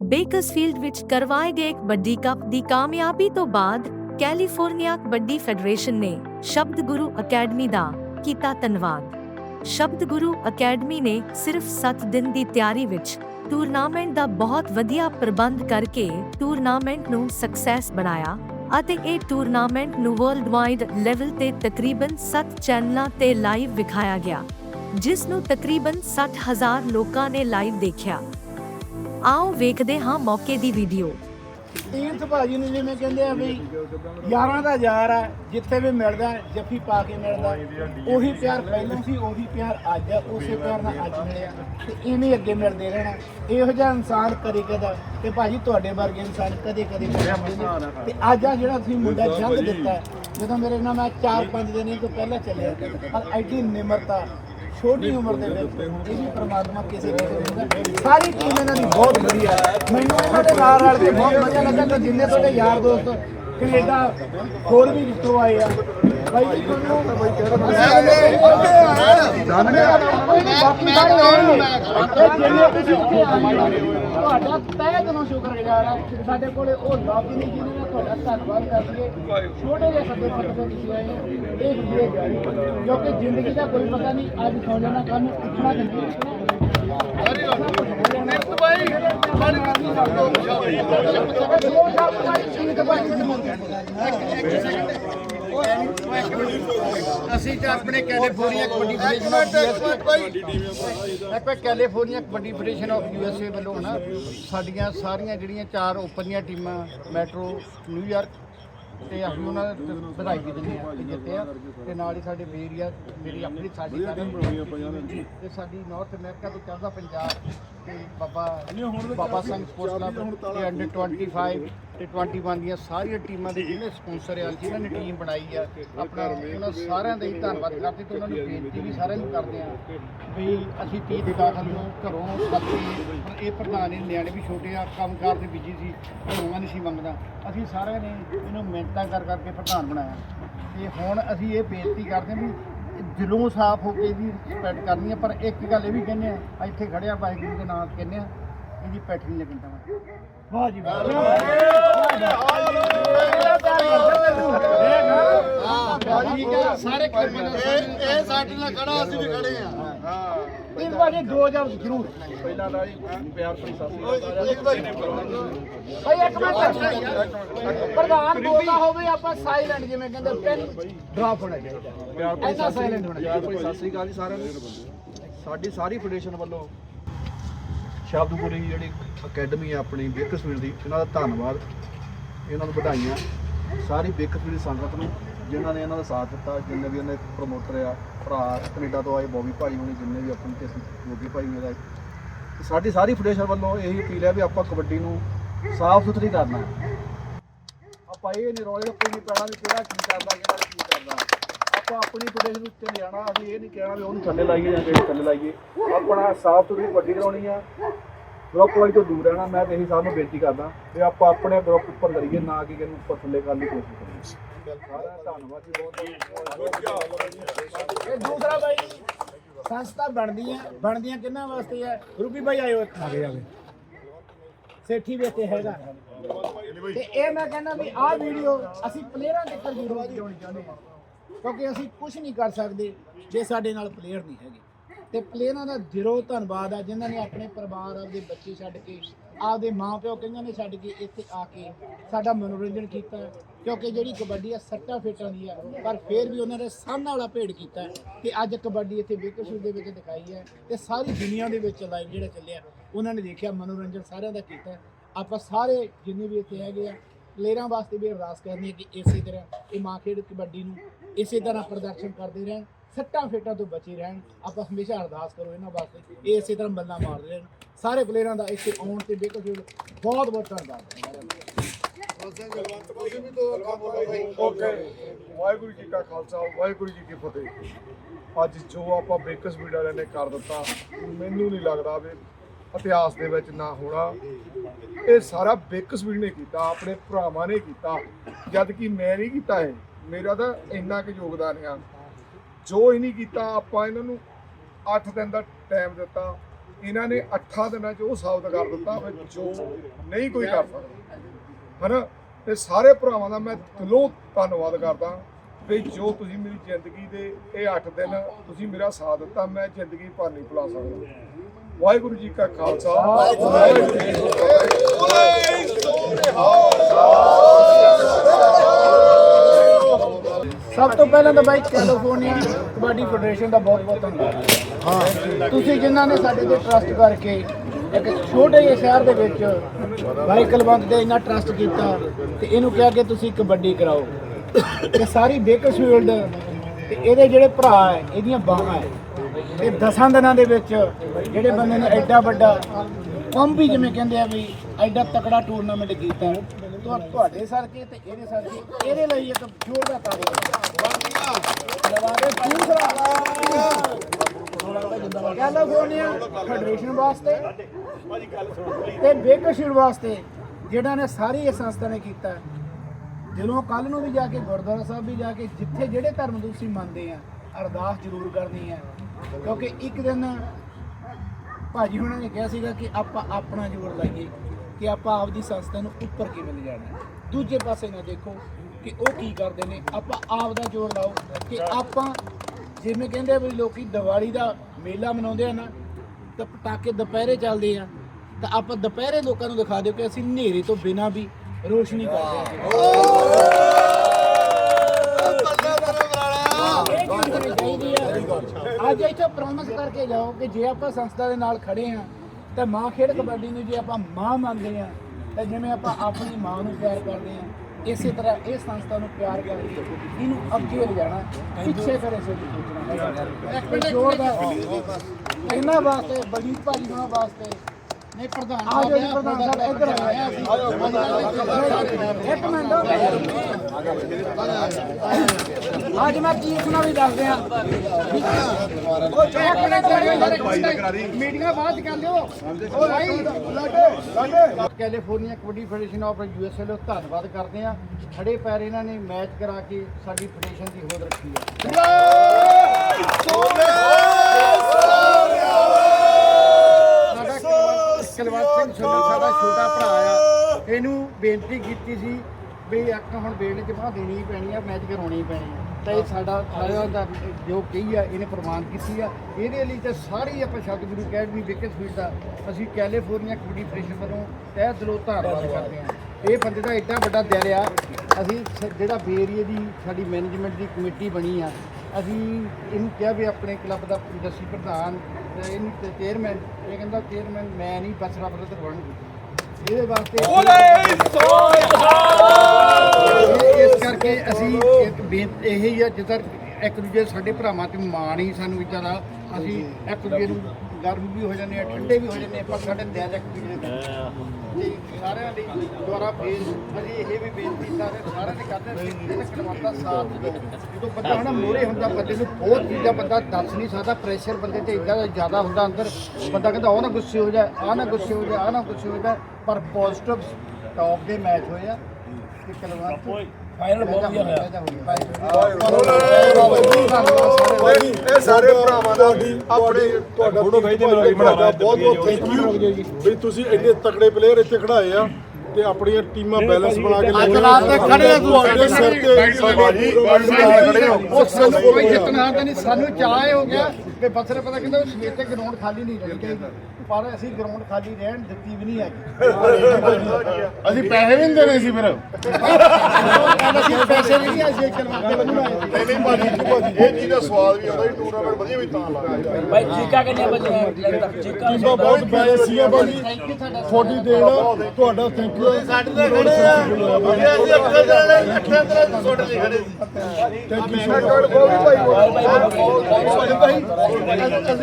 Bakersfield ਵਿੱਚ ਕਰਵਾਏ ਗਏ ਕਬੱਡੀ ਕੱਪ ਦੀ ਕਾਮਯਾਬੀ ਤੋਂ ਬਾਅਦ ਕੈਲੀਫੋਰਨੀਆ ਕਬੱਡੀ ਫੈਡਰੇਸ਼ਨ ਨੇ ਸ਼ਬਦ ਗੁਰੂ ਅਕੈਡਮੀ ਦਾ ਕੀਤਾ ਧੰਨਵਾਦ। ਸ਼ਬਦ ਗੁਰੂ ਅਕੈਡਮੀ ਨੇ ਸਿਰਫ 7 ਦਿਨ ਦੀ ਤਿਆਰੀ ਵਿੱਚ ਟੂਰਨਾਮੈਂਟ ਦਾ ਬਹੁਤ ਵਧੀਆ ਪ੍ਰਬੰਧ ਕਰਕੇ ਟੂਰਨਾਮੈਂਟ ਨੂੰ ਸਕਸੈਸ ਬਣਾਇਆ ਅਤੇ ਇਹ ਟੂਰਨਾਮੈਂਟ ਨੂੰ ਵਰਲਡ ਵਾਈਡ ਲੈਵਲ ਤੇ ਤਕਰੀਬਨ 7 ਚੈਨਲਾਂ ਤੇ ਲਾਈਵ ਵਿਖਾਇਆ ਗਿਆ, ਜਿਸ ਨੂੰ ਤਕਰੀਬਨ 60000 ਲੋਕਾਂ ਨੇ ਲਾਈਵ ਦੇਖਿਆ। ਆਓ ਵੇਖਦੇ ਹਾਂ ਮੌਕੇ ਦੀ ਵੀਡੀਓ ਤੀਰਥ ਭਾਜੀ ਨੂੰ ਜਿਵੇਂ ਕਹਿੰਦੇ ਆ ਵੀ ਯਾਰਾਂ ਦਾ ਯਾਰ ਆ ਜਿੱਥੇ ਵੀ ਮਿਲਦਾ ਜੱਫੀ ਪਾ ਕੇ ਮਿਲਦਾ ਉਹੀ ਪਿਆਰ ਪਹਿਲਾਂ ਸੀ ਉਹੀ ਪਿਆਰ ਅੱਜ ਆ ਉਸੇ ਪਿਆਰ ਨਾਲ ਅੱਜ ਮਿਲਿਆ। ਤੇ ਇਵੇਂ ਅੱਗੇ ਮਿਲਦੇ ਰਹਿਣਾ। ਇਹੋ ਜਿਹਾ ਇਨਸਾਨ ਕਦੇ ਕਦਾ ਤੇ ਭਾਜੀ ਤੁਹਾਡੇ ਵਰਗੇ ਇਨਸਾਨ ਕਦੇ ਕਦੇ ਮਿਲਦੇ ਨੇ ਤੇ ਅੱਜ ਆ ਜਿਹੜਾ ਤੁਸੀਂ ਮੁੰਡਾ ਜੰਗ ਦਿੱਤਾ ਜਦੋਂ ਮੇਰੇ ਨਾਲ ਮੈਂ 4-5 ਦਿਨ ਇਹ ਤੋਂ ਪਹਿਲਾਂ ਚੱਲਿਆ ਪਰ ਐਡੀ ਨਿਮਰਤਾ ਛੋਟੀ ਉਮਰ ਦੇ ਵਿੱਚ ਇਹ ਵੀ ਪ੍ਰਮਾਤਮਾ ਕਿਸੇ ਕਿਸੇ ਸਾਰੀ ਟੀਮ ਇਹਨਾਂ ਦੀ ਬਹੁਤ ਵਧੀਆ ਮੈਨੂੰ ਇਹਨਾਂ ਦੇ ਨਾਲ ਰਲ ਕੇ ਬਹੁਤ ਵਧੀਆ ਲੱਗਾ ਤੇ ਜਿੰਨੇ ਤੁਹਾਡੇ ਯਾਰ ਦੋਸਤ, ਕੈਨੇਡਾ ਹੋਰ ਵੀ ਜਿੱਥੋਂ ਆਏ ਆ। ਤੁਹਾਡਾ ਤਹਿ ਦਿਲੋਂ ਸ਼ੁਕਰਗੁਜ਼ਾਰ ਆ ਸਾਡੇ ਕੋਲੇ ਉਹ ਲੱਭ ਨਹੀਂ ਜਿਹਨੇ ਤੁਹਾਡਾ ਧੰਨਵਾਦ ਕਰ ਛੋਟੇ ਜਿਹੇ ਸੱਦੇ ਪੱਤੇ ਤੋਂ ਤੁਸੀਂ ਆਏ ਇਹ ਵੀਡੀਓ ਜਾਰੀ ਕਿਉਂਕਿ ਜ਼ਿੰਦਗੀ ਦਾ ਕੋਈ ਪਤਾ ਨਹੀਂ ਅੱਜ ਸੌ ਜਾਣਾ ਕੱਲ ਨੂੰ ਉੱਠਣਾ ਕਿੰਨੀ ਅਸੀਂ ਤਾਂ ਆਪਣੇ ਕੈਲੀਫੋਰਨੀਆ ਕਬੱਡੀ ਫੈਡਰੇਸ਼ਨ ਆਫ ਇੱਕ California kabaddi federation of USA ਵੱਲੋਂ ਨਾ ਸਾਡੀਆਂ ਸਾਰੀਆਂ ਜਿਹੜੀਆਂ ਚਾਰ ਓਪਨ ਦੀਆਂ ਟੀਮਾਂ ਮੈਟਰੋ ਨਿਊਯਾਰਕ ਤੇ ਅਸੀਂ ਉਹਨਾਂ ਨੂੰ ਵਧਾਈ ਵੀ ਦਿੰਦੇ ਆ ਜਿੱਤੇ ਆ। ਤੇ ਨਾਲ ਹੀ ਸਾਡੇ ਏਰੀਆ ਮੇਰੀ ਆਪਣੀ ਸਾਡੀ ਸਾਰੀ ਤੇ ਸਾਡੀ ਨਾਰਥ ਅਮਰੀਕਾ ਤੋਂ ਚੱਲਦਾ ਪੰਜਾਬ। ਤੇ ਬਾਬਾ ਬਾਬਾ ਸਿੰਘ ਸਪੋਰਟਸ ਕਲੱਬ ਤੇ ਅੰਡਰ 25 ਤੇ 21 ਦੀਆਂ ਸਾਰੀਆਂ ਟੀਮਾਂ ਦੇ ਜਿਹਨੇ ਸਪਾਂਸਰ ਆ ਜਿਨ੍ਹਾਂ ਨੇ ਟੀਮ ਬਣਾਈ ਆ ਆਪਣਾ ਉਹਨਾਂ ਸਾਰਿਆਂ ਦਾ ਹੀ ਧੰਨਵਾਦ ਕਰਦੇ ਤੇ ਉਹਨਾਂ ਨੂੰ ਬੇਨਤੀ ਵੀ ਸਾਰਿਆਂ ਨੂੰ ਕਰਦੇ ਆ ਵੀ ਅਸੀਂ ਤੀਹ ਦੇ ਦਾਖਲ ਨੂੰ ਘਰੋਂ ਪਰ ਇਹ ਪ੍ਰਧਾਨ ਇਹ ਨਿਆਣੇ ਵੀ ਛੋਟੇ ਆ ਕੰਮਕਾਰ ਤੇ ਬਿਜ਼ੀ ਸੀ ਘਰੋਂ ਨਹੀਂ ਸੀ ਮੰਗਦਾ। ਅਸੀਂ ਸਾਰਿਆਂ ਨੇ ਇਹਨੂੰ ਮਿਹਨਤਾਂ ਕਰ ਕਰਕੇ ਪ੍ਰਧਾਨ ਬਣਾਇਆ। ਤੇ ਹੁਣ ਅਸੀਂ ਇਹ ਬੇਨਤੀ ਕਰਦੇ ਹਾਂ ਵੀ ਦਿਲੋਂ ਸਾਫ਼ ਹੋ ਕੇ ਇਹਦੀ ਰਿਸਪੈਕਟ ਕਰਨੀ ਹੈ ਪਰ ਇੱਕ ਗੱਲ ਇਹ ਵੀ ਕਹਿੰਦੇ ਆ ਇੱਥੇ ਖੜਿਆ ਵਾਹਿਗੁਰੂ ਦੇ ਨਾਮ ਕਹਿੰਦੇ ਆ ਇਹਦੀ ਪੈਠ ਨਹੀਂ ਲੱਗਣ ਦੇਵਾਂ ਵਾਹ ਜੀ ਵਾਹ। ਸਾਰੇ ਇਹ ਸਾਡੇ ਨਾਲ ਖੜਾ ਅਸੀਂ ਵੀ ਖੜੇ ਆ ਇਸ ਵਾਰੀ ਦੋ ਜਬ ਜ਼ਰੂਰ ਪਹਿਲਾਂ ਤਾਂ ਪਿਆਰ ਭਰੀ ਸਤਿ ਭਾਈ ਇੱਕ ਮਿੰਟ ਪ੍ਰਧਾਨ ਬੋਲਦਾ ਹੋਵੇ ਆਪਾਂ ਸਾਇਲੈਂਟ ਜਿਵੇਂ ਕਹਿੰਦੇ ਪੈਨ ਡ੍ਰੌਪ ਹੋਣਾ ਚਾਹੀਦਾ ਐਨਾ ਸਾਇਲੈਂਟ ਹੋਣਾ ਪਿਆਰ ਸਤਿ ਸ੍ਰੀ ਅਕਾਲ ਜੀ ਸਾਰਿਆਂ ਨੂੰ ਸਾਡੀ ਸਾਰੀ ਫੈਡਰੇਸ਼ਨ ਵੱਲੋਂ ਸ਼ਬਦਪੁਰੀ ਜਿਹੜੀ ਅਕੈਡਮੀ ਆ ਆਪਣੀ ਬੇਕਸਫੀਲਡ ਦੀ ਇਹਨਾਂ ਦਾ ਧੰਨਵਾਦ ਇਹਨਾਂ ਨੂੰ ਵਧਾਈਆਂ ਸਾਰੀ ਬੇਕਸਫੀਲਡ ਸੰਗਤ ਨੂੰ, ਜਿਨ੍ਹਾਂ ਨੇ ਇਹਨਾਂ ਦਾ ਸਾਥ ਦਿੱਤਾ, ਜਿੰਨੇ ਵੀ ਇਹਨਾਂ ਦੇ ਪ੍ਰਮੋਟਰ ਆ, ਭਰਾ, ਕੈਨੇਡਾ ਤੋਂ ਆਏ ਬੋਬੀ ਭਾਈ ਹੋਣੀ, ਜਿੰਨੇ ਵੀ ਆਪਣੇ ਤੇ ਬੋਬੀ ਭਾਈ ਮੇਰਾ ਸਾਡੀ ਸਾਰੀ ਫੈਡਰੇਸ਼ਨ ਵੱਲੋਂ ਇਹੀ ਅਪੀਲ ਹੈ ਵੀ ਆਪਾਂ ਕਬੱਡੀ ਨੂੰ ਸਾਫ਼ ਸੁਥਰੀ ਕਰਨਾ ਆਪਾਂ ਇਹ ਨਹੀਂ ਰੌਲੇ ਰੱਪੇ ਨਹੀਂ ਪੈਣਾ ਵੀ ਕਿਹੜਾ ਕੀ ਕਰਦਾ, ਕਿਹੜਾ ਕੀ ਕਰਦਾ। ਆਪਾਂ ਆਪਣੀ ਫੈਡਰੇਸ਼ਨ ਨੂੰ ਉੱਤੇ ਲਿਆਣਾ ਅਸੀਂ ਇਹ ਨਹੀਂ ਕਹਿਣਾ ਵੀ ਉਹਨੂੰ ਥੱਲੇ ਲਾਈਏ ਜਾਂ ਕਿਹੜੇ ਥੱਲੇ ਲਾਈਏ। ਆਪਣਾ ਸਾਫ਼ ਸੁਥਰੀ ਕਬੱਡੀ ਕਰਾਉਣੀ ਆ। ਗਰੁੱਪ ਵਾਈ ਤੋਂ ਦੂਰ ਰਹਿਣਾ ਮੈਂ ਤੇ ਇਹੀ ਸਭ ਨੂੰ ਬੇਨਤੀ ਕਰਦਾ ਵੀ ਆਪਾਂ ਆਪਣੇ ਗਰੁੱਪ ਉੱਪਰ ਕਰੀਏ ਨਾ ਕਿ ਕਿਹਨੂੰ ਉੱਪਰ ਥੱਲੇ ਕਰਨ ਦੀ ਕੋਸ਼ਿਸ਼ ਕਰੀਏ। ਸਾਰਿਆਂ ਦਾ ਧੰਨਵਾਦ ਜੀ ਬਹੁਤ ਬਹੁਤ ਇਹ ਦੂਸਰਾ ਬਾਈ ਸੰਸਥਾ ਬਣਦੀਆਂ ਬਣਦੀਆਂ ਕਿੰਨਾ ਵਾਸਤੇ ਹੈ ਰੂਬੀ ਬਾਈ ਆਇਓ ਸੇਠੀ ਵੀ ਇੱਥੇ ਹੈਗਾ। ਤੇ ਇਹ ਮੈਂ ਕਹਿੰਦਾ ਵੀ ਆਹ ਵੀਡੀਓ ਅਸੀਂ ਪਲੇਅਰਾਂ ਤੱਕ ਜ਼ਰੂਰ ਪਹੁੰਚਾਉਣੀ ਚਾਹੁੰਦੇ ਹਾਂ। ਕਿਉਂਕਿ ਅਸੀਂ ਕੁਝ ਨਹੀਂ ਕਰ ਸਕਦੇ ਜੇ ਸਾਡੇ ਨਾਲ ਪਲੇਅਰ ਨਹੀਂ ਹੈਗੇ। ਤੇ ਪਲੇਅਰਾਂ ਦਾ ਦਿਲੋਂ ਧੰਨਵਾਦ ਆ, ਜਿਨ੍ਹਾਂ ਨੇ ਆਪਣੇ ਪਰਿਵਾਰ, ਆਪਦੇ ਬੱਚੇ ਛੱਡ ਕੇ, ਆਪਦੇ ਮਾਪਿਓ ਕਈਆਂ ਨੇ ਛੱਡ ਕੇ ਇੱਥੇ ਆ ਕੇ ਸਾਡਾ ਮਨੋਰੰਜਨ ਕੀਤਾ। ਕਿਉਂਕਿ ਜਿਹੜੀ ਕਬੱਡੀ ਆ, ਸੱਟਾਂ ਫੇਟਾਂ ਦੀ ਆ, ਪਰ ਫਿਰ ਵੀ ਉਹਨਾਂ ਨੇ ਸਾਹਮਣੇ ਵਾਲਾ ਭੇਡ ਕੀਤਾ। ਤੇ ਅੱਜ ਕਬੱਡੀ ਇੱਥੇ ਵਿਕਸੂ ਦੇ ਵਿੱਚ ਦਿਖਾਈ ਹੈ ਤੇ ਸਾਰੀ ਦੁਨੀਆ ਦੇ ਵਿੱਚ ਲਾਈਵ ਜਿਹੜਾ ਚੱਲਿਆ, ਉਹਨਾਂ ਨੇ ਦੇਖਿਆ, ਮਨੋਰੰਜਨ ਸਾਰਿਆਂ ਦਾ ਕੀਤਾ। ਆਪਾਂ ਸਾਰੇ ਜਿੰਨੇ ਵੀ ਇੱਥੇ ਹੈਗੇ ਆ ਪਲੇਅਰਾਂ ਵਾਸਤੇ ਵੀ ਅਰਦਾਸ ਕਰਨੀ ਹੈ ਕਿ ਇਸੇ ਤਰ੍ਹਾਂ ਇਹ ਮਾਂ ਖੇਡ ਕਬੱਡੀ ਨੂੰ ਇਸੇ ਤਰ੍ਹਾਂ ਪ੍ਰਦਰਸ਼ਨ ਕਰਦੇ ਰਹਿਣ। ਸੱਟਾਂ ਫੇਟਾਂ ਤੋਂ ਬਚੇ ਰਹਿਣ। ਆਪਾਂ ਹਮੇਸ਼ਾ ਅਰਦਾਸ ਕਰੋ ਇਹਨਾਂ ਵਾਸਤੇ ਇਹ ਇਸੇ ਤਰ੍ਹਾਂ ਬੱਲਾ ਮਾਰਦੇ ਰਹਿਣ। ਸਾਰੇ ਪਲੇਅਰਾਂ ਦਾ ਇੱਥੇ ਆਉਣ ਤੇ ਬੇਕਸੂਰ ਬਹੁਤ ਬਹੁਤ ਧੰਨਵਾਦ। ਓਕੇ। ਵਾਹਿਗੁਰੂ ਜੀ ਕਾ ਖਾਲਸਾ, ਵਾਹਿਗੁਰੂ ਜੀ ਕੀ ਫਤਿਹ। ਅੱਜ ਜੋ ਆਪਾਂ ਬੇਕਸ ਵੀਡ ਵਾਲਿਆਂ ਨੇ ਕਰ ਦਿੱਤਾ, ਮੈਨੂੰ ਨਹੀਂ ਲੱਗਦਾ ਵੀ ਇਤਿਹਾਸ ਦੇ ਵਿੱਚ ਨਾ ਹੋਣਾ। ਇਹ ਸਾਰਾ ਬੇਕਸ ਵੀਡ ਨੇ ਕੀਤਾ, ਆਪਣੇ ਭਰਾਵਾਂ ਨੇ ਕੀਤਾ। ਜਦ ਕਿ ਮੈਂ ਨਹੀਂ ਕੀਤਾ ਇਹ। ਮੇਰਾ ਤਾਂ ਇੰਨਾ ਕੁ ਯੋਗਦਾਨ ਆ। ਜੋ ਹੀ ਨਹੀਂ ਕੀਤਾ, ਆਪਾਂ ਇਹਨਾਂ ਨੂੰ 8 ਦਿਨ ਦਾ ਟਾਈਮ ਦਿੱਤਾ। ਇਹਨਾਂ ਨੇ 8 ਦਿਨਾਂ 'ਚ ਉਹ ਸਾਬਤ ਕਰ ਦਿੱਤਾ ਵੀ ਜੋ ਨਹੀਂ ਕੋਈ ਕਰ ਸਕਦਾ। ਹਨਾ? ਤੇ ਸਾਰੇ ਭਰਾਵਾਂ ਦਾ ਮੈਂ ਦਿਲੋਂ ਧੰਨਵਾਦ ਕਰਦਾ ਵੀ ਜੋ ਤੁਸੀਂ ਮੇਰੀ ਜ਼ਿੰਦਗੀ ਦੇ ਇਹ 8 ਦਿਨ ਤੁਸੀਂ ਮੇਰਾ ਸਾਥ ਦਿੱਤਾ, ਮੈਂ ਜ਼ਿੰਦਗੀ ਭਰ ਨਹੀਂ ਭੁਲਾ ਸਕਦਾ। ਵਾਹਿਗੁਰੂ ਜੀ ਕਾ ਖਾਲਸਾ ਵਾਹਿਗੁਰੂ ਜੀ ਕੀ ਫਤਿਹ। ਸਭ ਤੋਂ ਪਹਿਲਾਂ ਤਾਂ ਬਾਈ ਕੈਲੀਫੋਰਨੀਆ ਕਬੱਡੀ ਫੈਡਰੇਸ਼ਨ ਦਾ ਬਹੁਤ ਬਹੁਤ ਧੰਨਵਾਦ। ਹਾਂ। ਤੁਸੀਂ ਜਿਨ੍ਹਾਂ ਨੇ ਸਾਡੇ ਤੇ ਟਰਸਟ ਕਰਕੇ ਇੱਕ ਛੋਟੇ ਜਿਹੇ ਸ਼ਹਿਰ ਦੇ ਵਿੱਚ ਬਾਈ ਕਲਵੰਤ ਤੇ ਇੰਨਾ ਟਰਸਟ ਕੀਤਾ ਤੇ ਇਹਨੂੰ ਕਿਹਾ ਕਿ ਤੁਸੀਂ ਕਬੱਡੀ ਕਰਾਓ। ਤੇ ਸਾਰੀ ਬੇਕਰਸਫੀਲਡ ਤੇ ਇਹਦੇ ਜਿਹੜੇ ਭਰਾ ਹੈ ਇਹਦੀਆਂ ਬਾਹਾਂ ਹੈ ਇਹ ਦਸਾਂ ਦਿਨਾਂ ਦੇ ਵਿੱਚ ਜਿਹੜੇ ਬੰਦੇ ਨੇ ਐਡਾ ਵੱਡਾ ਪੰਪ ਵੀ ਜਿਵੇਂ ਕਹਿੰਦੇ ਆ ਵੀ ਐਡਾ ਤਕੜਾ ਟੂਰਨਾਮੈਂਟ ਕੀਤਾ। ਤੁਹਾ- ਤੁਹਾਡੇ ਸਰਕੇ ਤੇ ਇਹਦੇ ਸਰਕੇ ਇਹਦੇ ਲਈ ਇੱਕ ਜ਼ੋਰਦਾਰ ਤਾੜੀ ਲਵਾਦੇ ਦੂਸਰਾ ਕੈਲੀਫੋਰਨੀਆ ਫੈਡਰੇਸ਼ਨ ਵਾਸਤੇ ਤੇ ਬੇਕਰਸ਼ੀਲ ਵਾਸਤੇ, ਜਿਹੜਾ ਨੇ ਸਾਰੀ ਇਹ ਸੰਸਥਾ ਨੇ ਕੀਤਾ। ਜਦੋਂ ਕੱਲ ਨੂੰ ਵੀ ਜਾ ਕੇ ਗੁਰਦੁਆਰਾ ਸਾਹਿਬ ਵੀ ਜਾ ਕੇ ਜਿੱਥੇ ਜਿਹੜੇ ਧਰਮ ਨੂੰ ਤੁਸੀਂ ਮੰਨਦੇ ਆ, ਅਰਦਾਸ ਜ਼ਰੂਰ ਕਰਨੀ ਹੈ ਕਿਉਂਕਿ ਇੱਕ ਦਿਨ ਭਾਜੀ ਹੁਣਾਂ ਨੇ ਕਿਹਾ ਸੀਗਾ ਕਿ ਆਪਾਂ ਆਪਣਾ ਜ਼ੋਰ ਲਾਈਏ। ਕਿ ਆਪਾਂ ਆਪਦੀ ਸੰਸਥਾ ਨੂੰ ਉੱਪਰ ਕਿਵੇਂ ਲਿਜਾਣਾ। ਦੂਜੇ ਪਾਸੇ ਨਾ ਦੇਖੋ ਕਿ ਉਹ ਕੀ ਕਰਦੇ ਨੇ ਆਪਾਂ ਆਪ ਦਾ ਜ਼ੋਰ ਲਾਓ ਕਿ ਆਪਾਂ ਜਿਵੇਂ ਕਹਿੰਦੇ ਵੀ ਲੋਕੀ ਦੀਵਾਲੀ ਦਾ ਮੇਲਾ ਮਨਾਉਂਦੇ ਆ ਨਾ ਤਾਂ ਪਟਾਕੇ ਦੁਪਹਿਰੇ ਚੱਲਦੇ ਆ ਤਾਂ ਆਪਾਂ ਦੁਪਹਿਰੇ ਲੋਕਾਂ ਨੂੰ ਦਿਖਾ ਦਿਓ ਕਿ ਅਸੀਂ ਹਨੇਰੇ ਤੋਂ ਬਿਨਾਂ ਵੀ ਰੋਸ਼ਨੀ ਕਰਦੇ ਹਾਂ। ਅੱਜ ਇੱਥੇ ਪ੍ਰੋਮਿਸ ਕਰਕੇ ਜਾਓ ਕਿ ਜੇ ਆਪਾਂ ਸੰਸਥਾ ਦੇ ਨਾਲ ਖੜੇ ਆ ਤਾਂ ਮਾਂ ਖੇਡ ਕਬੱਡੀ ਨੂੰ ਜੇ ਆਪਾਂ ਮਾਂ ਮੰਨਦੇ ਆ ਤਾਂ ਜਿਵੇਂ ਆਪਾਂ ਆਪਣੀ ਮਾਂ ਨੂੰ ਪਿਆਰ ਕਰਦੇ ਆ ਇਸੇ ਤਰ੍ਹਾਂ ਇਹ ਸੰਸਥਾ ਨੂੰ ਪਿਆਰ ਕਰਕੇ ਇਹਨੂੰ ਅੱਗੇ ਲਿਜਾਣਾ ਪਿੱਛੇ ਕਰੇ ਸੋਚਣਾ। ਇੱਕ ਮਿੰਟ ਇਹਨਾਂ ਵਾਸਤੇ ਬੜੀ ਭਾਜੀ ਹੋਣਾ ਵਾਸਤੇ ਨਹੀਂ ਪ੍ਰਧਾਨ ਆ ਜਾਓ ਜੀ ਪ੍ਰਧਾਨ ਸਾਹਿਬ ਇੱਧਰ ਆਏ ਅਸੀਂ ਇੱਕ ਮਿੰਟ ਅੱਜ ਮੈਂ ਚੀਫ ਨਾਲ ਵੀ ਦੱਸਦੇ ਆ ਮੀਟਿੰਗਾਂ ਬਾਅਦ ਕਰ ਲਿਓ। ਉਹ ਨਹੀਂ California kabaddi federation of USA ਨੂੰ ਧੰਨਵਾਦ ਕਰਦੇ ਆ ਖੜੇ ਪੈਰ ਇਹਨਾਂ ਨੇ ਮੈਚ ਕਰਾ ਕੇ ਸਾਡੀ ਫੈਡਰੇਸ਼ਨ ਦੀ ਹੋਂਦ ਰੱਖੀ ਹੈ ਸਾਡਾ ਕਲਵੰਤ ਸਿੰਘ ਸੰਧੂ ਸਾਡਾ ਛੋਟਾ ਭਰਾ ਆ ਇਹਨੂੰ ਬੇਨਤੀ ਕੀਤੀ ਸੀ ਵੀ ਇੱਕ ਹੁਣ ਬੇਲ ਚ ਬਾਹ ਦੇਣੀ ਪੈਣੀ ਆ ਮੈਚ ਕਰਾਉਣੀ ਪੈਣੀ ਆ। ਤਾਂ ਇਹ ਸਾਡਾ ਸਾਰਿਆਂ ਦਾ ਜੋ ਕਹੀ ਆ ਇਹਨੇ ਪ੍ਰਮਾਣ ਕੀਤੀ ਆ। ਇਹਦੇ ਲਈ ਤਾਂ ਸਾਰੀ ਆਪਾਂ ਸਤਿਗੁਰੂ ਅਕੈਡਮੀ ਵਿਕਸਫੀਲਡ ਦਾ। ਅਸੀਂ ਕੈਲੀਫੋਰਨੀਆ ਕਬੱਡੀ ਫੈਡਰੇਸ਼ਨ ਵੱਲੋਂ ਤਹਿ ਦਿਲੋਂ ਧੰਨਵਾਦ ਕਰਦੇ ਆ ਇਹ ਬੰਦੇ ਦਾ ਐਡਾ ਵੱਡਾ ਦਿਲ ਆ। ਅਸੀਂ ਜਿਹੜਾ ਬੇਰੀਏ ਦੀ ਸਾਡੀ ਮੈਨੇਜਮੈਂਟ ਦੀ ਕਮੇਟੀ ਬਣੀ ਆ ਅਸੀਂ ਇਹਨੂੰ ਕਿਹਾ ਵੀ ਆਪਣੇ ਕਲੱਬ ਦਾ ਇੰਡਸਟਰੀ ਪ੍ਰਧਾਨ ਇਹਨੂੰ ਚੇਅਰਮੈਨ ਇਹ ਕਹਿੰਦਾ ਚੇਅਰਮੈਨ ਮੈਂ ਨਹੀਂ ਬਸਰਾ ਬਰਦਰ ਬਣੂਗਾ ਇਹਦੇ ਵਾਸਤੇ ਇਹ- ਇਸ ਕਰਕੇ ਅਸੀਂ ਇੱਕ ਬੇਨ ਇਹ ਹੀ ਆ ਜਿੱਦਾਂ ਇੱਕ ਦੂਜੇ ਸਾਡੇ ਭਰਾਵਾਂ ਤੇ ਮਾਣ ਹੀ ਸਾਨੂੰ ਵਿਚਾਰਾ ਅਸੀਂ ਇੱਕ ਦੂਜੇ ਨੂੰ ਗਰਮ ਵੀ ਹੋ ਜਾਂਦੇ ਆ ਠੰਡੇ ਵੀ ਹੋ ਜਾਂਦੇ ਆ ਪਰ ਸਾਡੇ ਦਿਲ ਇੱਕ ਦੂਜੇ ਦੇ ਸਾਰਿਆਂ ਲਈ ਦੁਆਰਾ ਫੇਰ ਅਸੀਂ ਇਹ ਵੀ ਬੇਨਤੀ ਸਾਰੇ ਸਾਰਿਆਂ ਨੇ ਕਰਦੇ ਕਿ ਇਹਨੇ ਸਾਥ ਦਿਓ ਜਦੋਂ ਬੰਦਾ ਹਨਾ ਮੋਰੇ ਹੁੰਦਾ, ਬੰਦੇ ਨੂੰ ਬਹੁਤ ਚੀਜ਼ਾਂ ਬੰਦਾ ਦੱਸ ਨਹੀਂ ਸਕਦਾ ਪ੍ਰੈਸ਼ਰ ਬੰਦੇ ਤੇ ਇੰਨਾ ਜ਼ਿਆਦਾ ਹੁੰਦਾ ਅੰਦਰ। ਬੰਦਾ ਕਹਿੰਦਾ ਉਹ ਨਾ ਗੁੱਸੇ ਹੋ ਜਾ ਆ ਨਾ ਗੁੱਸੇ ਹੋ ਜਾ ਆ ਨਾ ਗੁੱਸੇ ਹੋ ਜਾ। ਪਰ ਪੋਜ਼ਿਟਿਵ ਟੌਪ ਦੇ ਮੈਚ ਹੋਏ ਆ। ਫਾਈਨਲ ਬਹੁਤ ਵਧੀਆ ਹੋਇਆ ਇਹ ਸਾਰੇ ਭਰਾਵਾਂ ਦਾ ਆਪਣੇ ਤੁਹਾਡਾ ਫੋਟੋ ਖਿੱਚ ਦੇ ਮੇਰਾ ਬਹੁਤ ਬਹੁਤ ਥੈਂਕ ਯੂ ਵੀ ਤੁਸੀਂ ਇੰਨੇ ਤਕੜੇ ਪਲੇਅਰ ਇੱਥੇ ਖੜਾਏ ਆ ਤੇ ਆਪਣੀਆਂ ਟੀਮਾਂ ਬੈਲੈਂਸ ਬਣਾ ਕੇ ਅੱਜ ਰਾਤ ਤੇ ਖੜੇ ਆ ਤੁਹਾਡੇ ਸਿਰ ਤੇ ਸਾਡੇ ਖੜੇ ਹੋ ਉਹ ਸਾਨੂੰ ਕੋਈ ਜਿੱਤਣਾ ਤਾਂ ਨਹੀਂ ਸਾਨੂੰ ਚਾਹ ਇਹ ਹੋ ਗਿਆ ਕਿ ਬਸਰੇ ਪਤਾ ਕਹਿੰਦਾ ਵੀ ਸਵੇਰ ਤੇ ਗਰਾਊਂਡ ਖਾਲੀ ਨਹੀਂ ਰਹਿਣੀ ਚਾਹੀਦੀ ਪਰ ਅਸੀਂ ਗਰਾਊਂਡ ਖਾਲੀ ਰਹਿਣ ਦਿੱਤੀ ਵੀ ਨਹੀਂ ਹੈਗੀ। ਅਸੀਂ ਪੈਸੇ ਵੀ ਨਹੀਂ ਦੇਣੇ ਸੀ ਫਿਰ। ਅਸੀਂ ਪੈਸੇ ਨਹੀਂ ਅਸੀਂ ਕਰਵਾਉਂਦੇ ਬਣਾਏ ਨਹੀਂ ਨਹੀਂ ਭਾਜੀ ਭਾਜੀ ਇਹ ਚੀਜ਼ ਦਾ ਸਵਾਦ ਵੀ ਆਉਂਦਾ ਜੀ ਟੂਰਨਾਮੈਂਟ ਵਧੀਆ ਵੀ ਤਾਂ ਲੱਗਦਾ। ਭਾਈ ਚੀਕਾ ਕਿੰਨੇ ਵਜੇ ਚੀਕਾ ਟੀਮਾਂ ਬਹੁਤ ਬੈਲੈਂਸ ਸੀਗਾ ਭਾਜੀ। ਥੈਂਕ ਯੂ ਤੁਹਾਡਾ ਤੁਹਾਡੀ ਦੇਣ ਤੁਹਾਡਾ ਥੈਂਕ ਯੂ ਸਾਡੇ ਤੇ ਖੜੇ ਆ। ਅਸੀਂ ਅੱਖਾਂ ਦੇ ਅੱਖਾਂ ਦੇ ਛੋਟੇ ਜਿਹੇ ਖੜੇ ਸੀ। Thank you Bhai Bhai